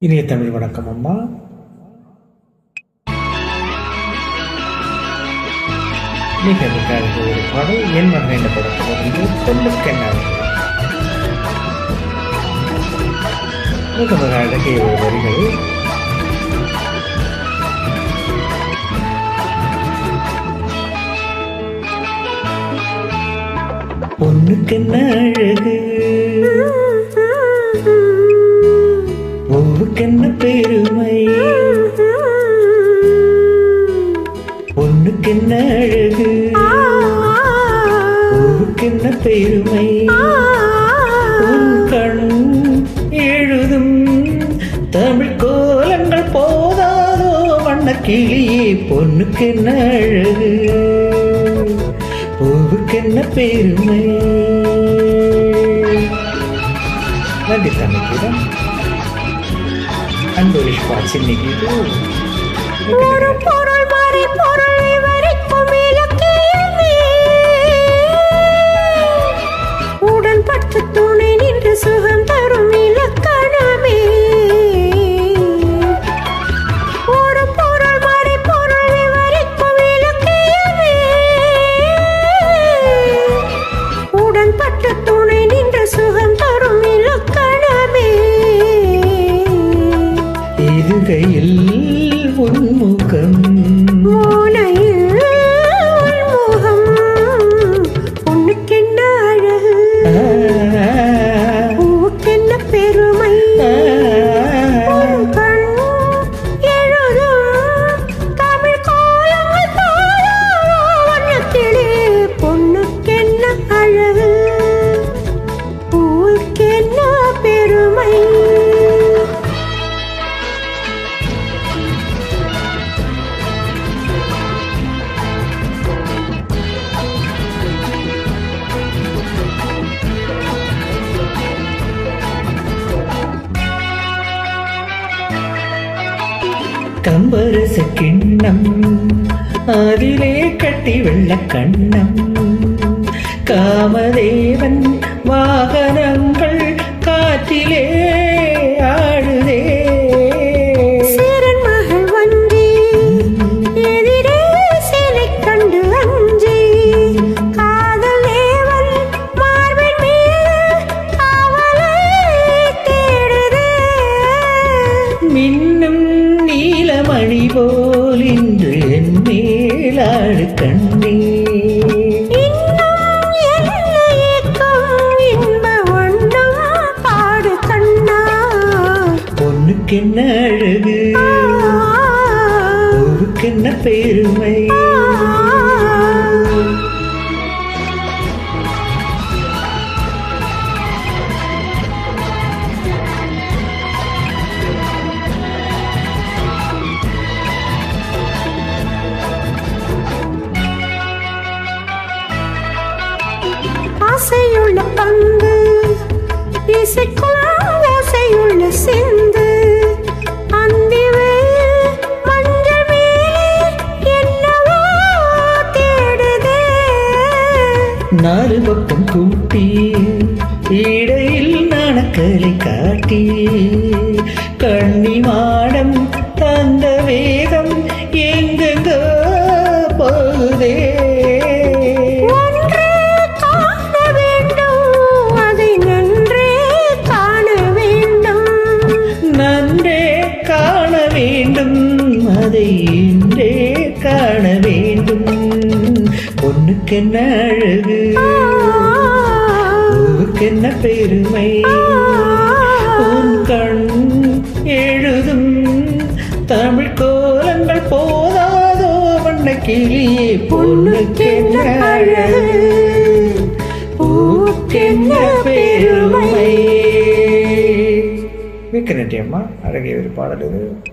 இனிய தமிழ் வணக்கம் அம்மா. மிக மிக அழகு ஒரு பாடல். என் மகன் என்ற படத்திலிருந்து சொல்லுக்கென்ன மிக மிக அழகிய ஒரு வரிகள். பொண்ணுக்கென்ன அழகு? பெருமை. பொண்ணுக்கு என்ன அழகு? ஊருக்கு என்ன பெருமை? உன் கண் எழுதும் தமிழ் கோலங்கள் போதாதோ? வண்ண கிளியே பொண்ணுக்கு என்ன அழகு? பூவுக்கு என்ன பெருமை? நன்றி Tamil kan dole shi kwacin ne gido. Wurin porol bare porol கம்பரச கிண்ணம் அதிலே கட்டி வெள்ள கண்ணம். காமதேவன் வாக என்ன அழகு ஊருக்கென்ன பெருமை. ஆசையுள்ள பங்கு நாலு பக்கம் கூட்டி இடையில் நாணக்கலை காட்டி. பொண்ணுக்கென்ன அழகு? ஊருக்கென்ன பெருமை? உன் கண் எழுதும் தமிழ் கோலங்கள் போதாதோ? வண்ண கிளியே பொண்ணுக்கென்ன அழகு? பூக்கென்ன பெருமை? அம்மா அழகிய ஒரு பாடல் இது.